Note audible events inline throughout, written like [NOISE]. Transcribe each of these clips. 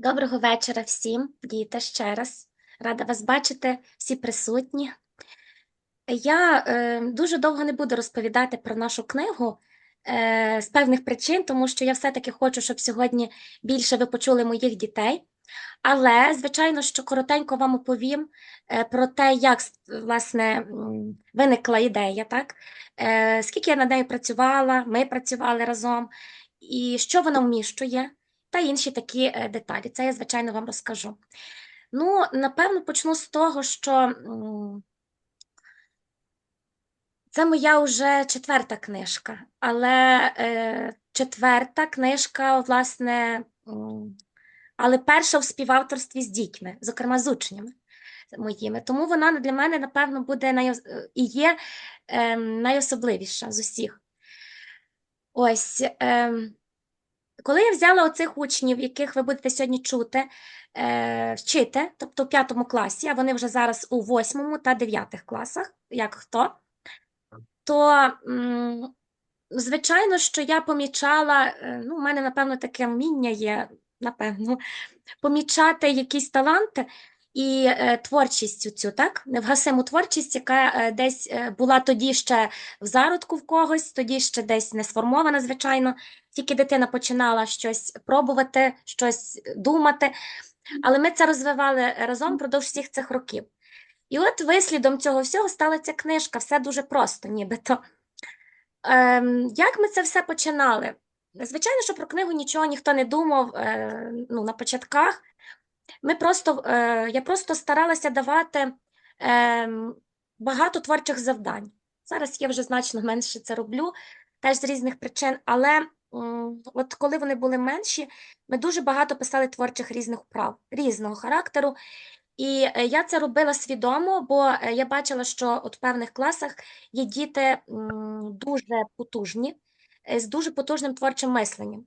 Доброго вечора всім, діти, ще раз. Рада вас бачити, всі присутні. Я е, дуже довго не буду розповідати про нашу книгу е, з певних причин, тому що я все-таки хочу, щоб сьогодні більше ви почули моїх дітей. Але, звичайно, що коротенько вам оповім е, про те, як власне виникла ідея, так? Е, скільки я над нею працювала, ми працювали разом, і що вона вміщує, та інші такі е, деталі. Це я, звичайно, вам розкажу. Ну, напевно, почну з того, що це моя вже четверта книжка, але е, четверта книжка, власне, але перша в співавторстві з дітьми, зокрема з учнями моїми. Тому вона для мене, напевно, буде най... і є е, найособливіша з усіх. Ось. Е, коли я взяла оцих учнів, яких ви будете сьогодні чути, е, вчити, тобто в п'ятому класі, а вони вже зараз у восьмому та дев'ятих класах, як хто, то, звичайно, що я помічала, е, ну, у мене, напевно, таке вміння є, напевно, помічати якісь таланти і е, творчість цю, так? Невгасиму творчість, яка е, десь е, була тоді ще в зародку в когось, тоді ще десь не сформована, звичайно. Тільки дитина починала щось пробувати, щось думати. Але ми це розвивали разом впродовж всіх цих років. І от вислідом цього всього стала ця книжка, все дуже просто, нібито. Ем, як ми це все починали? Звичайно, що про книгу нічого ніхто не думав е, ну, на початках. Ми просто, е, я просто старалася давати е, багато творчих завдань. Зараз я вже значно менше це роблю, теж з різних причин, але от коли вони були менші, ми дуже багато писали творчих різних вправ, різного характеру. І е, я це робила свідомо, бо е, я бачила, що от в певних класах є діти дуже потужні, з дуже потужним творчим мисленням.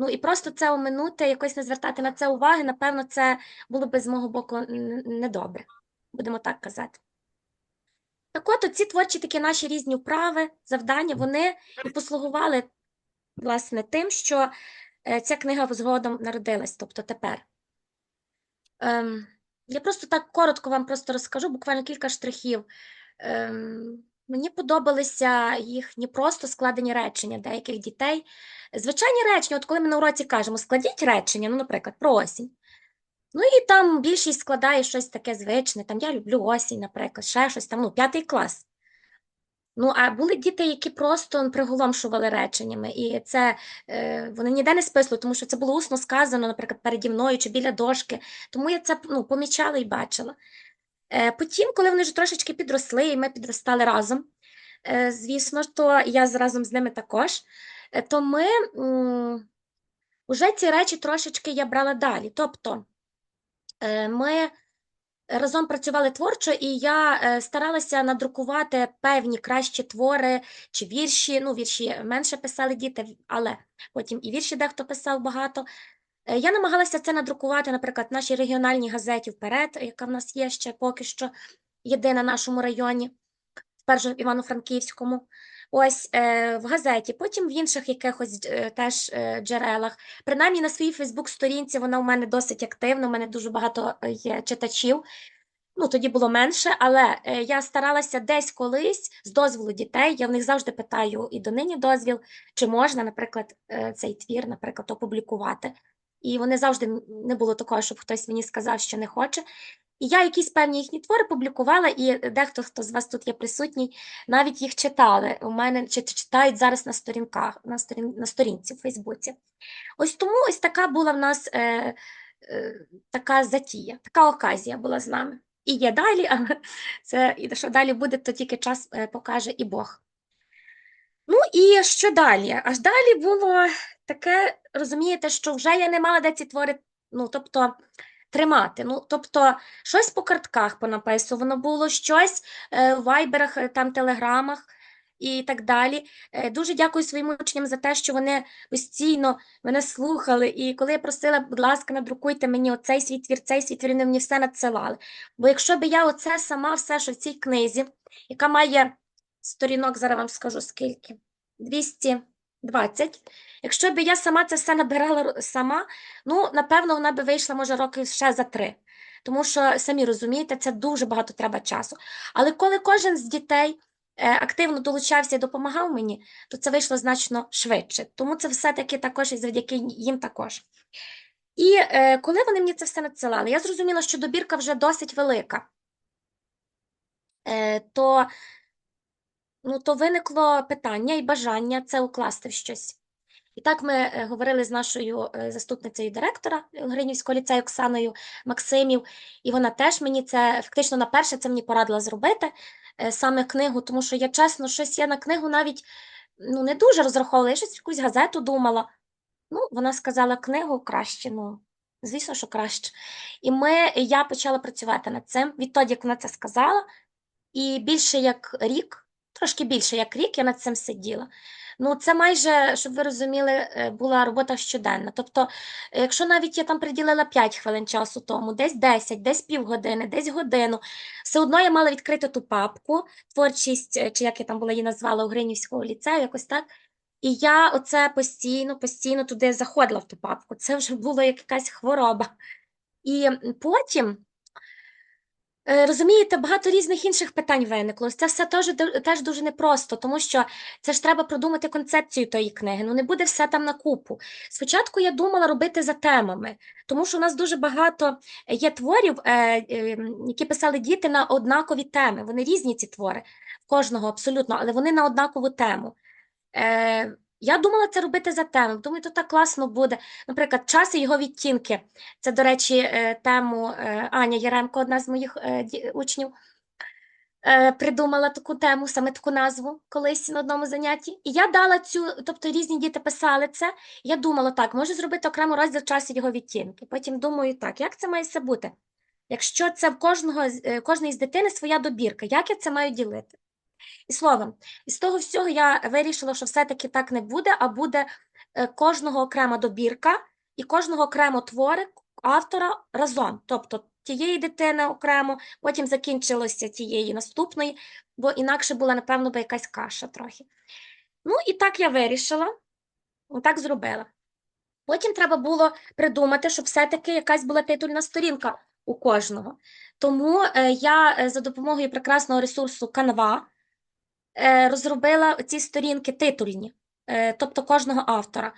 Ну і просто це оминути, якось не звертати на це уваги, напевно, це було би з мого боку недобре, будемо так казати. Так от, ці творчі такі наші різні вправи, завдання, вони і послугували, власне, тим, що е, ця книга згодом народилась, тобто тепер. Ем, я просто так коротко вам просто розкажу, буквально кілька штрихів. Ем, мені подобалися їхні просто складені речення деяких дітей. Звичайні речення, от коли ми на уроці кажемо, складіть речення, ну, наприклад, про осінь. Ну і там більшість складає щось таке звичне, там я люблю осінь, наприклад, ще щось там, ну, п'ятий клас. Ну, а були діти, які просто приголомшували реченнями, і це е, вони ніде не списували, тому що це було усно сказано, наприклад, переді мною чи біля дошки. Тому я це ну, помічала і бачила. Е, потім, коли вони вже трошечки підросли, і ми підростали разом, е, звісно то я разом з ними також, е, то ми вже ці речі трошечки я брала далі. Тобто ми разом працювали творчо, і я старалася надрукувати певні кращі твори чи вірші. Ну, вірші менше писали діти, але потім і вірші дехто писав багато. Е, Я намагалася це надрукувати, наприклад, в нашій регіональній газеті вперед, яка в нас є ще поки що єдина в нашому районі, спершу в Івано-Франківському. Ось е, в газеті, потім в інших якихось е, теж е, джерелах. Принаймні на своїй Фейсбук-сторінці вона у мене досить активна, у мене дуже багато е, є читачів. Ну, тоді було менше, але е, я старалася десь колись з дозволу дітей. Я в них завжди питаю і донині дозвіл, чи можна, наприклад, е, цей твір, наприклад, опублікувати. І вони завжди не було такого, щоб хтось мені сказав, що не хоче. І я якісь певні їхні твори публікувала, і дехто, хто з вас тут є присутній, навіть їх читали. У мене чи читають зараз на сторінках, на сторін, на сторінці в Фейсбуці. Ось тому ось така була в нас е, е, така затія, така оказія була з нами. І є далі, але [LAUGHS] це і що далі буде, то тільки час е, покаже і Бог. Ну і що далі? Аж далі було таке, розумієте, що вже я не мала де ці твори, ну, тобто, тримати. Ну, тобто, щось по картках понаписувано було, щось е, в вайберах, е, там, телеграмах і так далі. Е, Дуже дякую своїм учням за те, що вони постійно мене слухали. І коли я просила, будь ласка, надрукуйте мені оцей свій твір, цей свій твір, вони мені все надсилали. Бо якщо б я оце сама все, що в цій книзі, яка має сторінок, зараз вам скажу скільки, 200, 20. Якщо б я сама це все набирала сама, ну, напевно, вона би вийшла, може, років ще за три. Тому що, самі розумієте, це дуже багато треба часу. Але коли кожен з дітей е, активно долучався і допомагав мені, то це вийшло значно швидше. Тому це все-таки також і завдяки їм також. І е, коли вони мені це все надсилали, я зрозуміла, що добірка вже досить велика. Е, то, ну, то виникло питання і бажання це укласти в щось. І так ми е, говорили з нашою е, заступницею директора Гринівського ліцею Оксаною Максимів, і вона теж мені це фактично на перше це мені порадила зробити е, саме книгу, тому що я чесно, щось я на книгу навіть ну, не дуже розраховувала, я щось якусь газету думала. Ну, вона сказала книгу краще, ну, звісно, що краще. І ми, я почала працювати над цим відтоді, як вона це сказала, і більше як рік, трошки більше як рік я над цим сиділа. Ну, це майже, щоб ви розуміли, е, була робота щоденна. Тобто, е, якщо навіть я там приділила 5 хвилин часу тому, десь 10, десь півгодини, десь годину, все одно я мала відкрити ту папку, творчість, е, чи як я там була її назвала, у Гринівського ліцею, якось так. І я оце постійно, постійно туди заходила в ту папку. Це вже було як якась хвороба. І потім, розумієте, багато різних інших питань виникло. Це все теж, теж дуже непросто, тому що це ж треба продумати концепцію тої книги. Ну не буде все там на купу. Спочатку я думала робити за темами, тому що у нас дуже багато є творів, е, е, які писали діти на однакові теми. Вони різні ці твори, кожного абсолютно, але вони на однакову тему. Я думала це робити за тему. Думаю, то так класно буде. Наприклад, час і його відтінки. Це, до речі, е, тему е, Аня Яремко, одна з моїх е, учнів, придумала таку тему, саме таку назву колись на одному занятті. І я дала цю, тобто різні діти писали це. Я думала, так, можу зробити окремо розділ час і його відтінки. Потім думаю, так, як це має все бути? Якщо це в кожного, кожної з дитини своя добірка, як я це маю ділити? І словом, із того всього я вирішила, що все-таки так не буде, а буде е, кожного окрема добірка і кожного окремо твори автора разом. Тобто тієї дитини окремо, потім закінчилося тієї наступної, бо інакше була, напевно, би якась каша трохи. Ну, і так я вирішила, так зробила. Потім треба було придумати, щоб все-таки якась була титульна сторінка у кожного. Тому е, я е, за допомогою прекрасного ресурсу Canva розробила ці сторінки титульні, е, тобто кожного автора,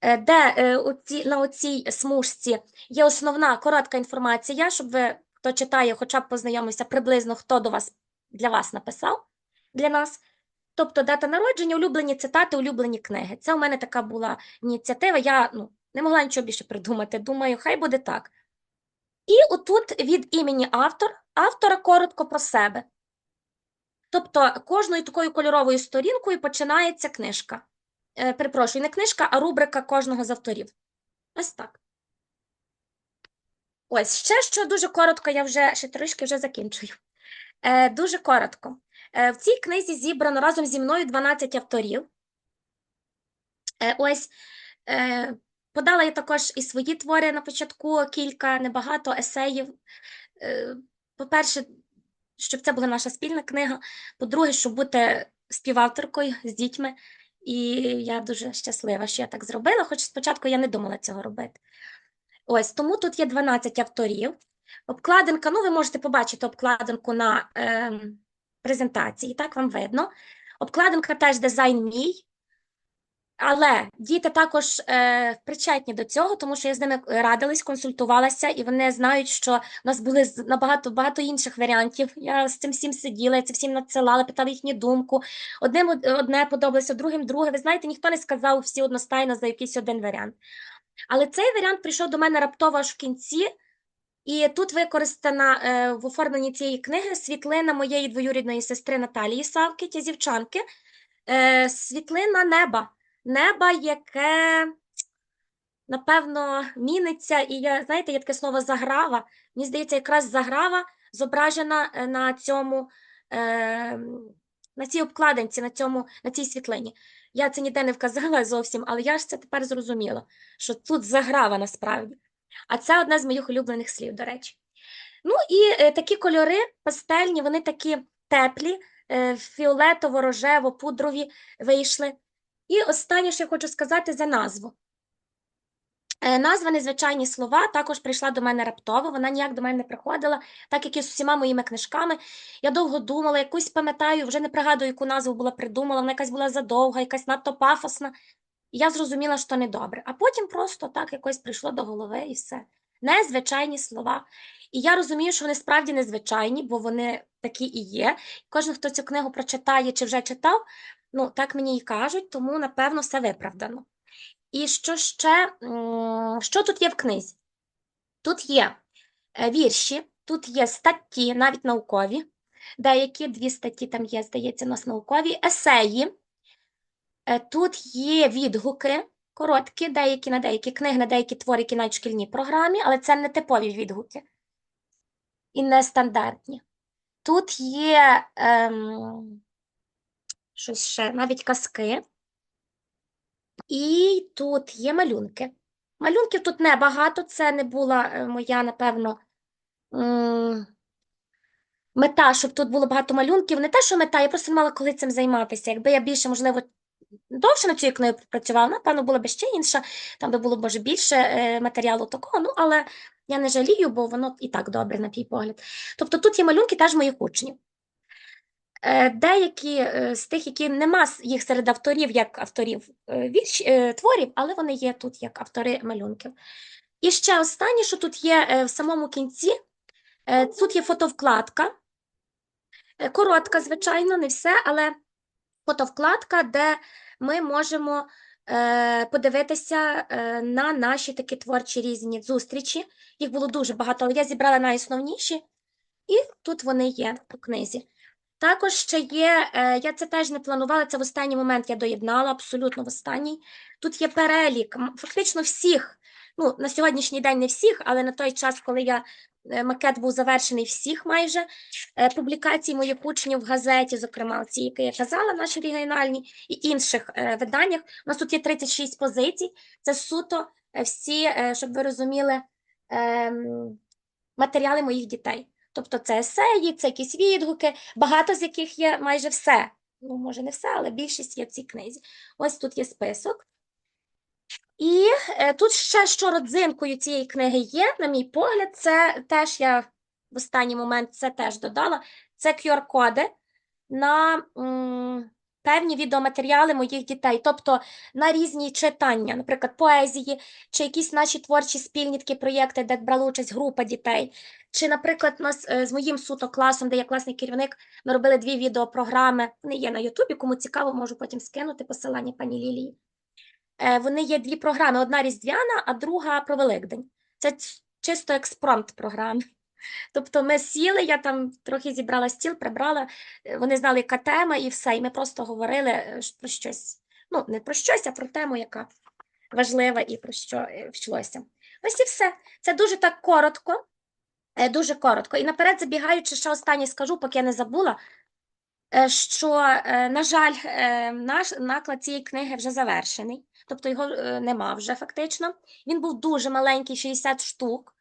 е, де е, на оцій смужці є основна коротка інформація, щоб ви, хто читає, хоча б познайомився приблизно, хто до вас для вас написав для нас. Тобто дата народження, улюблені цитати, улюблені книги. Це у мене така була ініціатива. Я ну, не могла нічого більше придумати. Думаю, хай буде так. І отут від імені автор, автора коротко про себе. Тобто кожною такою кольоровою сторінкою починається книжка. Е, перепрошую, не книжка, а рубрика кожного з авторів. Ось так. Ось ще що дуже коротко, я вже ще трішки вже закінчую. Е, дуже коротко. Е, в цій книзі зібрано разом зі мною 12 авторів. Е, ось е, подала я також і свої твори на початку, кілька, небагато есеїв. Е, по-перше, щоб це була наша спільна книга. По-друге, щоб бути співавторкою з дітьми. І я дуже щаслива, що я так зробила, хоч спочатку я не думала цього робити. Ось, тому тут є 12 авторів. Обкладинка, ну, ви можете побачити обкладинку на ем, презентації, так вам видно. Обкладинка теж дизайн мій. Але діти також е, причетні до цього, тому що я з ними радилась, консультувалася, і вони знають, що в нас були набагато багато інших варіантів. Я з цим всім сиділа, я це всім надсилала, питала їхню думку. Одним одне подобалося, другим друге. Ви знаєте, ніхто не сказав всі одностайно за якийсь один варіант. Але цей варіант прийшов до мене раптово аж в кінці, і тут використана е, в оформленні цієї книги світлина моєї двоюрідної сестри Наталії Савки, тязівчанки, е, світлина неба. Неба, яке, напевно, міниться, і я, знаєте, є таке слово заграва. Мені здається, якраз заграва зображена е, на цьому, е, на цій обкладинці, на, цьому, на цій світлині. Я це ніде не вказала зовсім, але я ж це тепер зрозуміла, що тут заграва насправді. А це одне з моїх улюблених слів, до речі. Ну і е, такі кольори пастельні, вони такі теплі, е, фіолетово-рожево-пудрові вийшли. І останнє, що я хочу сказати, за назву. Е, Назва незвичайні слова також прийшла до мене раптово. Вона ніяк до мене не приходила, так як і з усіма моїми книжками. Я довго думала, якусь пам'ятаю, вже не пригадую, яку назву була придумала. Вона якась була задовга, якась надто пафосна. І я зрозуміла, що не добре. А потім просто так якось прийшло до голови і все. Незвичайні слова. І я розумію, що вони справді незвичайні, бо вони такі і є. Кожен, хто цю книгу прочитає чи вже читав, ну так мені і кажуть, тому напевно все виправдано. І що ще, що тут є в книзі? Тут є е, вірші, тут є статті, навіть наукові, деякі дві статті там є, здається, у нас наукові, есеї. Е, Тут є відгуки короткі, деякі на деякі книги, на деякі твори, в шкільній програмі, але це не типові відгуки і нестандартні. Тут є ем, щось ще, навіть казки. І тут є малюнки. Малюнків тут небагато, це не була е, моя, напевно, мета, щоб тут було багато малюнків. Не те, що мета, я просто не мала коли цим займатися. Якби я більше, можливо, довше над цією книгою працювала, напевно, була б ще інша, там би було, може, більше е, матеріалу такого, ну, але я не жалію, бо воно і так добре, на мій погляд. Тобто тут є малюнки теж моїх учнів. Е, Деякі е, з тих, які нема їх серед авторів, як авторів е, вірш, творів, але вони є тут як автори малюнків. І ще останнє, що тут є в самому кінці, тут є фотовкладка. Коротка, звичайно, не все, але фотовкладка, де ми можемо подивитися на наші такі творчі різні зустрічі. Їх було дуже багато, але я зібрала найосновніші, і тут вони є у книзі. Також ще є, е, я це теж не планувала, це в останній момент я доєднала, абсолютно в останній. Тут є перелік фактично всіх, ну, на сьогоднішній день не всіх, але на той час, коли я, е, макет був завершений всіх майже, е, публікацій моїх учнів в газеті, зокрема, ці, які я казала, наші регіональні, і інших виданнях. У нас тут є 36 позицій, це суто всі, щоб ви розуміли, ем, матеріали моїх дітей. Тобто це есеї, це якісь відгуки, багато з яких є майже все. Ну, може, не все, але більшість є в цій книзі. Ось тут є список. І е, тут ще що родзинкою цієї книги є, на мій погляд, це теж я в останній момент це теж додала. Це QR-коди на м, певні відеоматеріали моїх дітей, тобто на різні читання, наприклад, поезії, чи якісь наші творчі спільні проєкти, де брала участь група дітей. Чи, наприклад, нас е, з моїм суто класом, де я класний керівник, ми робили дві відеопрограми. Вони є на Ютубі, кому цікаво, можу потім скинути посилання пані Лілії. Е, Вони є дві програми: одна різдвяна, а друга про Великдень. Це чисто експромт програми. Тобто ми сіли, я там трохи зібрала стіл, прибрала, е, вони знали, яка тема, і все. І ми просто говорили е, про щось. Ну, не про щось, а про тему, яка важлива і про що е, вчилося. Ось і все. Це дуже так коротко. Дуже коротко. І наперед забігаючи, ще останнє скажу, поки я не забула, що, на жаль, наш наклад цієї книги вже завершений, тобто його нема вже фактично. Він був дуже маленький, 60 штук.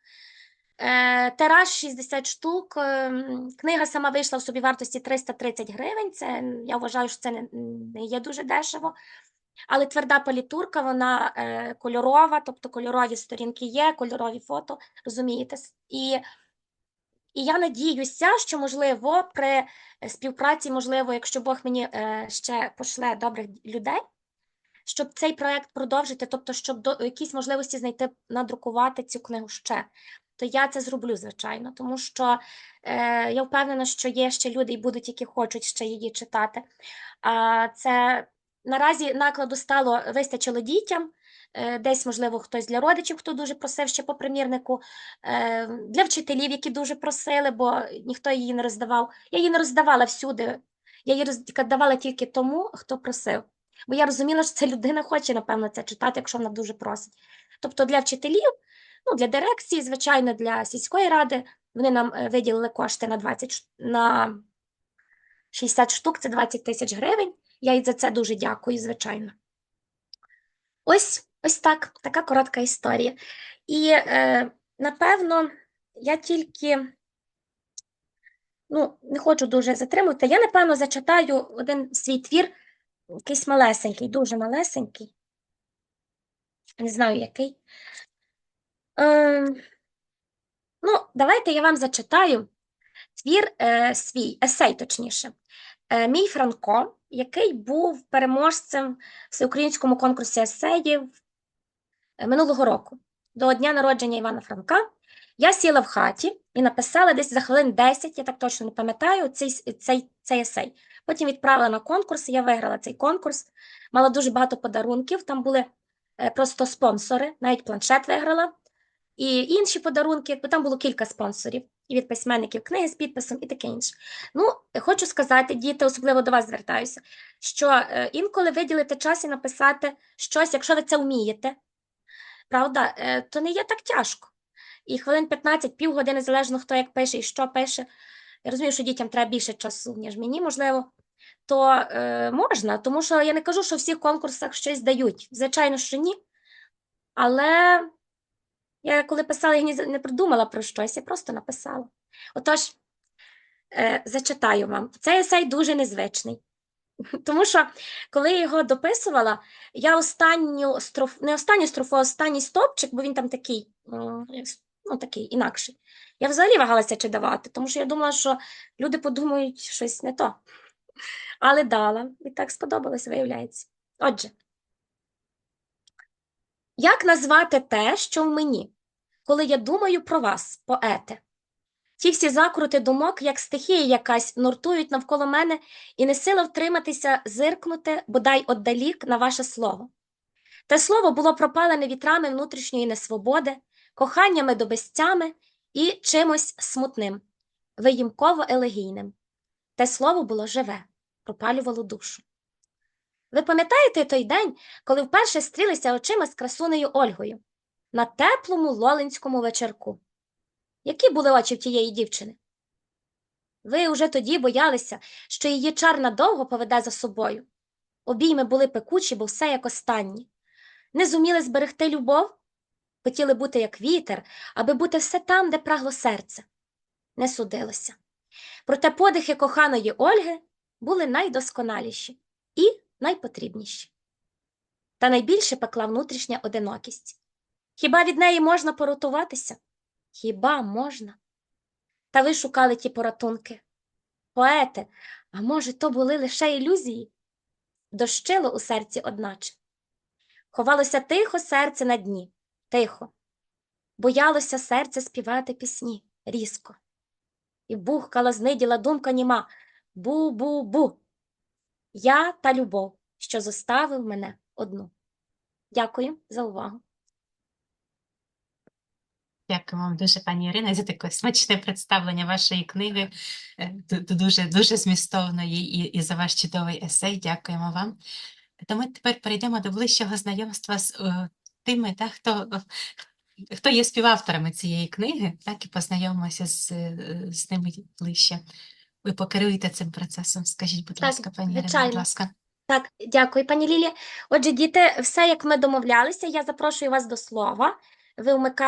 Е, Тираж 60 штук. е, Книга сама вийшла в собівартості 330 гривень. Це, я вважаю, що це не, є дуже дешево. Але тверда палітурка, вона е, кольорова, тобто кольорові сторінки є, кольорові фото, розумієте? І і я надіюся, що, можливо, при співпраці, можливо, якщо Бог мені ще пошле добрих людей, щоб цей проект продовжити, тобто, щоб до, якісь можливості знайти, надрукувати цю книгу ще, то я це зроблю, звичайно, тому що е, я впевнена, що є ще люди і будуть, які хочуть ще її читати. А це наразі накладу стало вистачило дітям. е, Десь, можливо, хтось для родичів, хто дуже просив ще по примірнику, е, для вчителів, які дуже просили, бо ніхто її не роздавав. Я її не роздавала всюди. Я її роздавала тільки тому, хто просив. Бо я розуміла, що ця людина хоче, напевно, це читати, якщо вона дуже просить. Тобто для вчителів, ну, для дирекції, звичайно, для сільської ради, вони нам е, виділили кошти на 20, на 60 штук, це 20 тисяч гривень. Я їй за це дуже дякую, звичайно. Ось, ось так, така коротка історія. І, е, напевно, я тільки ну, не хочу дуже затримувати. Я, напевно, зачитаю один свій твір якийсь малесенький, дуже малесенький. Не знаю, який. Ем, ну, давайте я вам зачитаю твір е, свій, есей, точніше. Е, Мій Франко, який був переможцем всеукраїнському конкурсі есеїв е, минулого року, до дня народження Івана Франка. Я сіла в хаті і написала десь за хвилин 10, я так точно не пам'ятаю, цей, цей, цей есей. Потім відправила на конкурс, я виграла цей конкурс. Мала дуже багато подарунків. Там були е, просто спонсори, навіть планшет виграла. І інші подарунки, бо там було кілька спонсорів, і від письменників книги з підписом, і таке інше. Ну, хочу сказати, діти, особливо до вас звертаюся, що е, інколи виділити час і написати щось, якщо ви це вмієте, правда, е, то не є так тяжко. І хвилин 15, півгодини, залежно хто як пише і що пише. Я розумію, що дітям треба більше часу, ніж мені, можливо, то е, можна, тому що я не кажу, що в всіх конкурсах щось дають. Звичайно, що ні. Але я коли писала, я не придумала про щось, я просто написала. Отож, е, зачитаю вам. Цей есей дуже незвичний. [LAUGHS] Тому що, коли я його дописувала, я останню строф... не останню строфу, а останній стовпчик, бо він там такий, ну, такий інакший. Я взагалі вагалася чи давати, тому що я думала, що люди подумають щось не то. Але дала, і так сподобалось, виявляється. Отже, як назвати те, що в мені, коли я думаю про вас, поете? Ті всі закрути думок, як стихія якась, нуртують навколо мене, і не сила втриматися, зиркнути, бодай отдалік на ваше слово. Те слово було пропалене вітрами внутрішньої несвободи, коханнями до безтями і чимось смутним, виїмково елегійним. Те слово було живе, пропалювало душу. Ви пам'ятаєте той день, коли вперше стрілися очима з красунею Ольгою на теплому лолинському вечірку? Які були очі в тієї дівчини? Ви уже тоді боялися, що її чар надовго поведе за собою. Обійми були пекучі, бо все як останні. Не зуміли зберегти любов? Хотіли бути як вітер, аби бути все там, де прагло серце. Не судилося. Проте подихи коханої Ольги були найдосконаліші і найпотрібніші. Та найбільше пекла внутрішня одинокість. Хіба від неї можна порятуватися? Хіба можна? Та ви шукали ті порятунки. Поети, а може, то були лише ілюзії? Дощило у серці одначе. Ховалося тихо серце на дні, тихо. Боялося серце співати пісні різко. І бухкала зниділа думка німа бу-бу-бу. Я та любов, що зоставив мене одну. Дякую за увагу. Дякую вам дуже, пані Ірина, за таке смачне представлення вашої книги, е, ду- ду- дуже, дуже змістовної, і, і за ваш чудовий есей. Дякуємо вам. То ми тепер перейдемо до ближчого знайомства з е, тими, та, хто, хто є співавторами цієї книги, так, і познайомимося з, е, з ними ближче. Ви покеруєте цим процесом. Скажіть, будь Так, ласка, пані Ірина, будь ласка. Так, дякую, пані Лілія. Отже, діти, все як ми домовлялися, я запрошую вас до слова. Ви вмикаєте